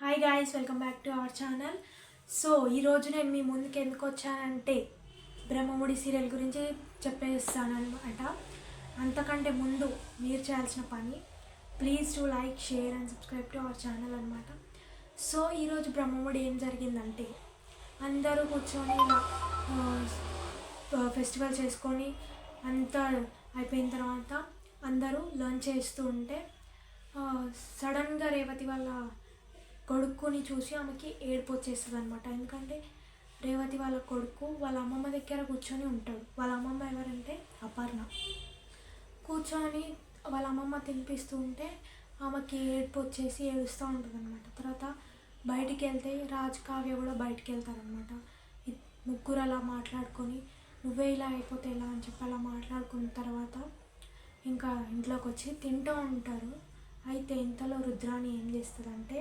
Hi guys welcome back to our channel so ఈరోజు నేను మీ ముందుకు ఎందుకు వచ్చానంటే బ్రహ్మముడి సీరియల్ గురించి చెప్పేస్తాను అనమాట అంతకంటే ముందు మీరు చేయాల్సిన పని please to like share and subscribe to our channel అనమాట సో ఈరోజు బ్రహ్మముడి ఏం జరిగిందంటే అందరూ కూర్చొని ఫెస్టివల్ చేసుకొని అంతా అయిపోయిన తర్వాత అందరూ లంచ్ చేస్తూ ఉంటే సడన్గా రేవతి వాళ్ళ కొడుకుని చూసి ఆమెకి ఏడుపు వచ్చేస్తుంది అనమాట ఎందుకంటే రేవతి వాళ్ళ కొడుకు వాళ్ళ అమ్మమ్మ దగ్గర కూర్చొని ఉంటాడు. వాళ్ళ అమ్మమ్మ ఎవరంటే అపర్ణ. కూర్చొని వాళ్ళ అమ్మమ్మ తినిపిస్తూ ఉంటే ఆమెకి ఏడుపు వచ్చేసి ఏడుస్తూ ఉంటుంది అనమాట తర్వాత బయటికి వెళ్తే రాజ్ కావ్య కూడా బయటికి వెళ్తారనమాట ముగ్గురు అలా మాట్లాడుకొని నువ్వే ఇలా అయిపోతే ఎలా? అని చెప్పి అలా మాట్లాడుకున్న తర్వాత ఇంకా ఇంట్లోకి వచ్చి తింటూ ఉంటారు. అయితే ఇంతలో రుద్రాణి ఏం చేస్తుందంటే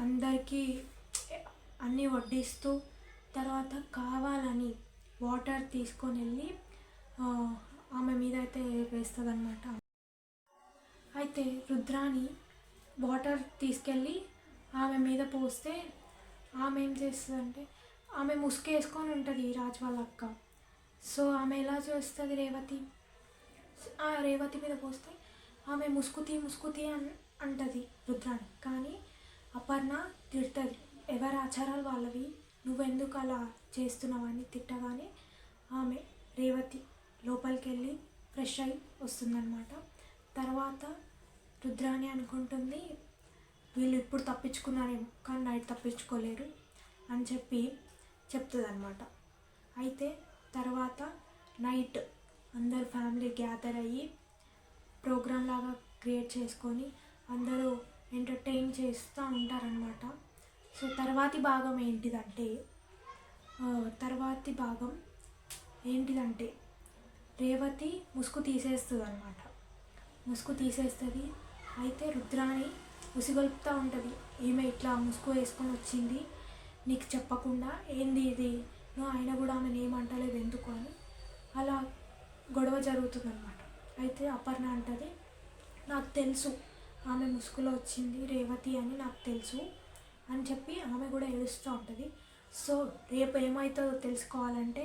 అందరికీ అన్నీ వడ్డిస్తూ తర్వాత కావాలని వాటర్ తీసుకొని వెళ్ళి ఆమె మీద అయితే వేస్తుందన్నమాట. అయితే రుద్రాణి వాటర్ తీసుకెళ్ళి ఆమె మీద పోస్తే ఆమె ఏం చేస్తుందంటే ఆమె ముసుకేసుకొని ఉంటుంది రాజు వాళ్ళ అక్క. సో ఆమె ఎలా చేస్తుంది రేవతి? ఆ రేవతి మీద పోస్తే ఆమె ముసుకుతి ముసుకుతి అని అంటది రుద్రాణి. కానీ అపర్ణ తిడుతుంది. ఎవరి ఆచారాలు వాళ్ళవి? నువ్వెందుకు అలా చేస్తున్నావని తిట్టగానే ఆమె రేవతి లోపలికి వెళ్ళి ఫ్రెష్ అయి వస్తుందన్నమాట. తర్వాత రుద్రాణి అనుకుంటుంది వీళ్ళు ఇప్పుడు తప్పించుకున్నారేమో కానీ నైట్ తప్పించుకోలేరు అని చెప్పి చెప్తుంది అనమాట అయితే తర్వాత నైట్ అందరు ఫ్యామిలీ గ్యాదర్ అయ్యి ప్రోగ్రామ్ లాగా క్రియేట్ చేసుకొని అందరూ ఎంటర్టైన్ చేస్తూ ఉంటారనమాట సో తర్వాతి భాగం ఏంటిదంటే తర్వాతి భాగం ఏంటిదంటే రేవతి ముసుగు తీసేస్తుంది అనమాట ముసుగు తీసేస్తుంది అయితే రుద్రాణి ఉసిగొలుపుతూ ఉంటుంది. ఈమె ఇట్లా ముసుగు వేసుకొని వచ్చింది? నీకు చెప్పకుండా ఏంది ఇది? నువ్వు ఆయన కూడా ఆమెను ఏమంటలేదు ఎందుకు? అని అలా గొడవ జరుగుతుందన్నమాట. అయితే అపర్ణ అంటది నాకు తెలుసు ఆమె ముసుగులో వచ్చింది. రేవతి అని నాకు తెలుసు అని చెప్పి ఆమె కూడా ఏడుస్తూ ఉంటుంది. సో రేపు ఏమవుతుందో తెలుసుకోవాలంటే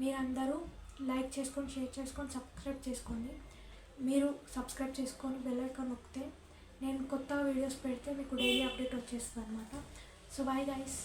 మీరందరూ లైక్ చేసుకొని షేర్ చేసుకొని సబ్స్క్రైబ్ చేసుకోండి. మీరు సబ్స్క్రైబ్ చేసుకొని బెల్ ఐకాన్ నొక్కితే నేను కొత్త వీడియోస్ పెడితే మీకు డైలీ అప్డేట్ వచ్చేస్తుంది అనమాట సో బాయ్ గైస్